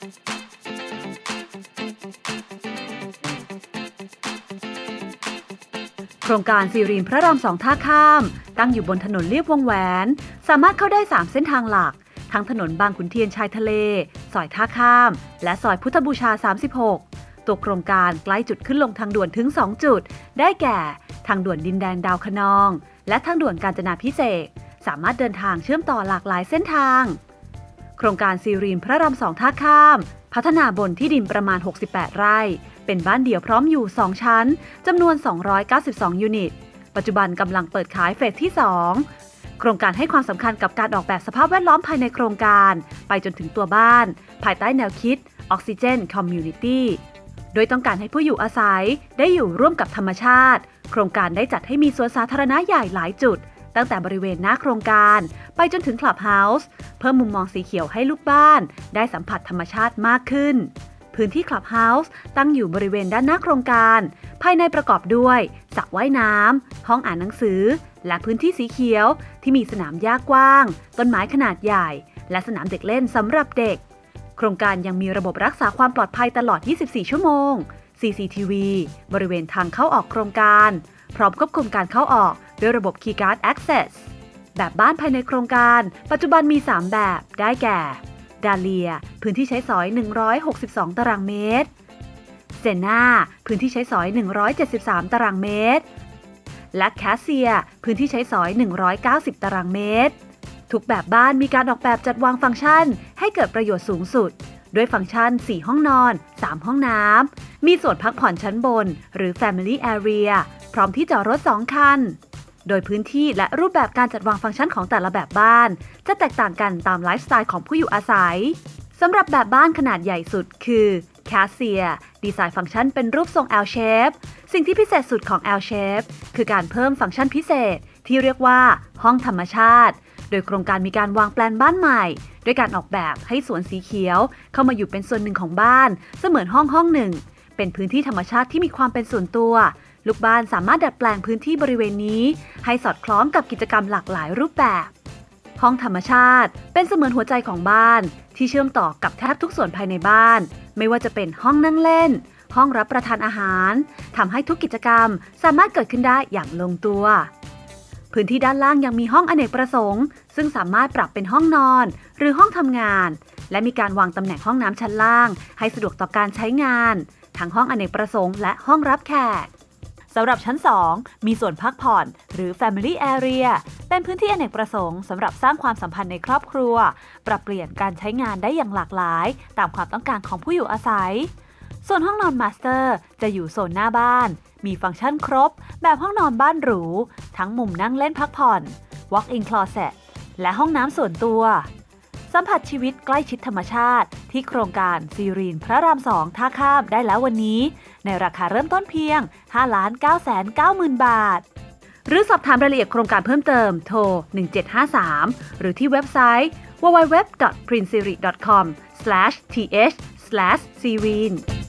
โครงการซีรีนพระรามสองท่าข้าม ตั้งอยู่บนถนนเลียบวงแหวน สามารถเข้าได้ 3 เส้นทางหลัก ทั้งถนนบางขุนเทียนชายทะเล ซอยท่าข้าม และซอยพุทธบูชา 36 ตัวโครงการใกล้จุดขึ้นลงทางด่วนถึง 2 จุด ได้แก่ ทางด่วนดินแดงดาวคะนอง และทางด่วนกาญจนาพิเศษสามารถเดินทางเชื่อมต่อหลากหลายเส้นทาง โครงการซีรีนพระรามสองท่าข้าม พัฒนาบนที่ดินประมาณ 68 ไร่ เป็นบ้านเดี่ยวพร้อมอยู่ 2 ชั้นจำนวน 292 ยูนิต ปัจจุบันกำลังเปิดขายเฟสที่ 2 โครงการให้ความสำคัญกับการออกแบบสภาพแวดล้อมภายในโครงการ ไปจนถึงตัวบ้าน ภายใต้แนวคิด Oxygen Community โดยต้องการให้ผู้อยู่อาศัยได้อยู่ร่วมกับธรรมชาติ โครงการได้จัดให้มีสวนสาธารณะใหญ่หลายจุด ตั้งแต่บริเวณหน้าโครงการ ไปจนถึงคลับเฮาส์เพิ่มมุมมองสีเขียวให้ลูกบ้าน ได้สัมผัสธรรมชาติมากขึ้น พื้นที่คลับเฮาส์ตั้งอยู่บริเวณด้านหน้าโครงการ ภายในประกอบด้วยสระว่ายน้ำห้องอ่านหนังสือ และพื้นที่สีเขียว ที่มีสนามหญ้ากว้าง ต้นไม้ขนาดใหญ่ และสนามเด็กเล่นสำหรับเด็ก โครงการยังมีระบบรักษาความปลอดภัยตลอด 24 ชั่วโมง CCTV บริเวณทางเข้าออกโครงการ พร้อมควบคุมการเข้าออกด้วยระบบ Keycard Access แบบบ้านภายในโครงการ ปัจจุบันมี 3 แบบได้แก่ ดาเลีย พื้นที่ใช้สอย 162 ตารางเมตร เซนาพื้นที่ใช้สอย 173 ตารางเมตร และแคสเซีย พื้นที่ใช้สอย 190 ตารางเมตร ทุกแบบบ้านมีการออกแบบจัดวางฟังก์ชัน ให้เกิดประโยชน์สูงสุด ด้วยฟังก์ชัน 4 ห้องนอน 3 ห้องน้ำ มีส่วนพักผ่อนชั้นบน หรือ Family Area พร้อมที่จอดรถ 2 คัน โดยพื้นที่และรูปแบบการจัดวางฟังก์ชันของแต่ละแบบบ้าน จะแตกต่างกันตามไลฟ์สไตล์ของผู้อยู่อาศัยสำหรับแบบบ้านขนาดใหญ่สุดคือ c a s s i a ดีไซน์ฟังก์ชันเป็นรูปทรง L shape สิ่งที่พิเศษสุดของ L shape คือการเพิ่มฟังก์ชันพิเศษที่เรียกว่า ห้องธรรมชาติ โดยโครงการมีการวางแปลนบ้านใหม่ ด้วยการออกแบบให้สวนสีเขียว เข้ามาอยู่เป็นส่วนหนึ่งของบ้าน เสมือนห้องห้องหนึ่ง เป็นพื้นที่ธรรมชาติที่มีความเป็นส่วนตัว ลูกบ้านสามารถดัดแปลงพื้นที่บริเวณนี้ ให้สอดคล้องกับกิจกรรมหลากหลายรูปแบบ ห้องธรรมชาติ เป็นเสมือนหัวใจของบ้าน ที่เชื่อมต่อกับแทบทุกส่วนภายในบ้าน ไม่ว่าจะเป็นห้องนั่งเล่น ห้องรับประทานอาหาร ทำให้ทุกกิจกรรมสามารถเกิดขึ้นได้อย่างลงตัวพื้นที่ด้านล่างยังมีห้องอเนกประสงค์ ซึ่งสามารถปรับเป็นห้องนอน หรือห้องทำงาน และมีการวางตำแหน่งห้องน้ำชั้นล่าง ให้สะดวกต่อการใช้งาน ทั้งห้องอเนกประสงค์และห้องรับแขกสำหรับชั้น 2 มีส่วนพักผ่อน หรือ Family Area เป็นพื้นที่อเนกประสงค์สำหรับสร้างความสัมพันธ์ในครอบครัว ปรับเปลี่ยนการใช้งานได้อย่างหลากหลาย ตามความต้องการของผู้อยู่อาศัย ส่วนห้องนอนมาสเตอร์จะอยู่โซนหน้าบ้าน มีฟังก์ชันครบ แบบห้องนอนบ้านหรู ทั้งมุมนั่งเล่นพักผ่อน Walk-in closet และห้องน้ำส่วนตัว สัมผัสชีวิตใกล้ชิดธรรมชาติ ที่โครงการซีรีนพระรามสองท่าข้ามได้แล้ววันนี้ ในราคาเริ่มต้นเพียง 5 9 9 0 0 0 0บาท หรือสอบถามรายละเอียดโครงการเพิ่มเติมโทร 1753 หรือที่เว็บไซต์ www.princesiri.com/th/serene